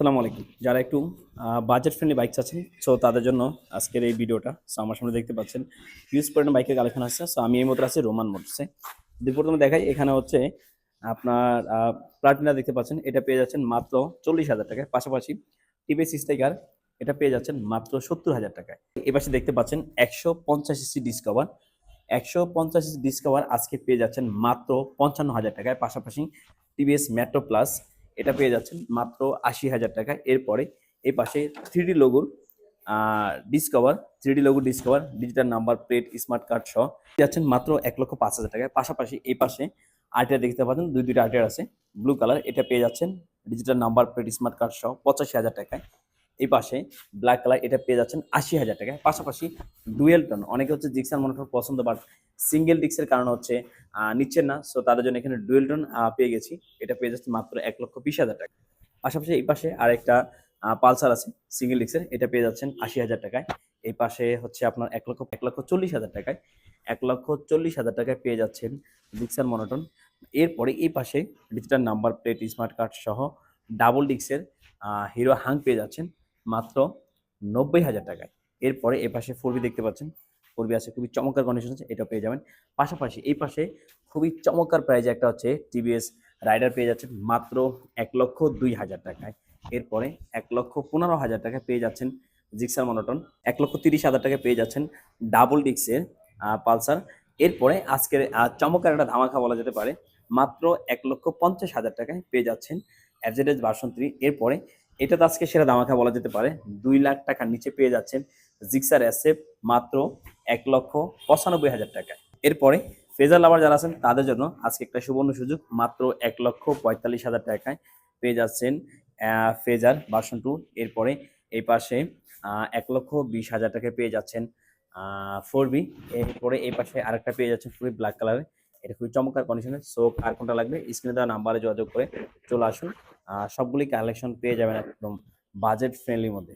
সালামু আলাইকুম। যারা একটু বাজেট ফ্রেন্ডলি বাইক চাচ্ছেন সো তাদের জন্য আজকের এই ভিডিওটা সো আমার সামনে দেখতে পাচ্ছেন ইউজ পরিমাণ বাইকের কালেকশন আছে সো আমি এই মতো আছি রোমান মোটরসে যদি প্রথমে দেখাই, এখানে হচ্ছে আপনার প্লাটিনা দেখতে পাচ্ছেন, এটা পেয়ে যাচ্ছেন মাত্র চল্লিশ হাজার টাকায়। পাশাপাশি টিভিএস স্টাইকার এটা পেয়ে যাচ্ছেন মাত্র সত্তর হাজার টাকায়। এপাশে দেখতে পাচ্ছেন একশো পঞ্চাশ সি ডিসকভার একশো পঞ্চাশ ডিসকাভার আজকে পেয়ে যাচ্ছেন মাত্র পঞ্চান্ন হাজার টাকায়। পাশাপাশি টিভিএস মেট্রো প্লাস এটা পেয়ে যাচ্ছেন মাত্র আশি হাজার টাকা। এরপরে এই পাশে three D লোগোর discover three D logo discover digital number plate smart card সহ যাচ্ছেন মাত্র এক লক্ষ পাঁচ হাজার টাকায়। পাশাপাশি এই পাশে আর্টিয়ার দেখতে পাচ্ছেন, দুই দুইটা আর্টিয়ার আছে ব্লু কালার এটা পেয়ে যাচ্ছেন digital number plate smart card সহ পঁচাশি হাজার টাকায়। এই পাশে ব্ল্যাক কালার এটা পেয়ে যাচ্ছেন আশি হাজার টাকায়। পাশাপাশি ডুয়েল টন অনেকে হচ্ছে জিক্সার মনিটর পছন্দ বাট সিঙ্গেল ডিক্সের কারণ হচ্ছে নিচ্ছেন না। সো তাদের জন্য এখানে ডুয়েল টোন পেয়ে গেছি। এটা পেয়ে যাচ্ছে মাত্র এক লক্ষ বিশ হাজার টাকা। পাশাপাশি এই পাশে আরেকটা পালসার আছে সিঙ্গেল ডিক্সের এটা পেয়ে যাচ্ছেন আশি হাজার টাকায়। এই পাশে হচ্ছে আপনার এক লক্ষ এক লক্ষ চল্লিশ হাজার টাকায়। এক লক্ষ চল্লিশ হাজার টাকায় পেয়ে যাচ্ছেন ডিক্সার মনোটন এরপরে এই পাশে digital number plate smart card সহ ডাবল ডিক্সের হিরো হাং পেয়ে যাচ্ছেন। মাত্র নব্বই হাজার টাকায়। এরপরে এই পাশে ফোর দেখতে পাচ্ছেন। ফোরবি আছে, খুবই চমৎকার কন্ডিশন আছে এটা পেয়ে যাবেন। পাশাপাশি এই পাশে খুবই চমৎকার প্রাইজে একটা হচ্ছে টিভিএস রাইডার পেয়ে যাচ্ছেন, মাত্র এক লক্ষ দুই হাজার টাকায়। এরপরে এক লক্ষ পনেরো হাজার টাকায় পেয়ে যাচ্ছেন জিক্সার মনোটন এক লক্ষ তিরিশ হাজার টাকায় পেয়ে যাচ্ছেন ডাবল ডিক্সের পালসার। এরপরে আজকের চমৎকার একটা ধামাকা বলা যেতে পারে, মাত্র এক লক্ষ পঞ্চাশ হাজার টাকায় পেয়ে যাচ্ছেন অ্যাভজেডেজ ভার্সন থ্রি এরপরে এটা তো আজকে সেরা ধামাকা বলা যেতে পারে। দুই লাখ টাকার নিচে পেয়ে যাচ্ছেন জিক্সার অ্যাসেপ মাত্র এক লক্ষ পঁচানব্বই হাজার টাকায় এরপরে ফেজার লাভার যারা আছেন, তাদের জন্য আজকে একটা সুবর্ণ সুযোগ, মাত্র এক লক্ষ পঁয়তাল্লিশ হাজার টাকায় পেয়ে যাচ্ছেন ফেজার ভার্সন টু এরপরে এই পাশে এক লক্ষ বিশ হাজার টাকায় পেয়ে যাচ্ছেন ফোর বি এরপরে এই পাশে আরেকটা পেয়ে যাচ্ছেন ফুল ব্ল্যাক কালারের এটা খুবই চমৎকার কন্ডিশনে সো আর কোনটা লাগবে? স্ক্রিনে দেওয়া নাম্বারে যোগাযোগ করে চলে আসুন। সবগুলি কালেকশন পেয়ে যাবেন একদম বাজেট ফ্রেন্ডলি মধ্যে।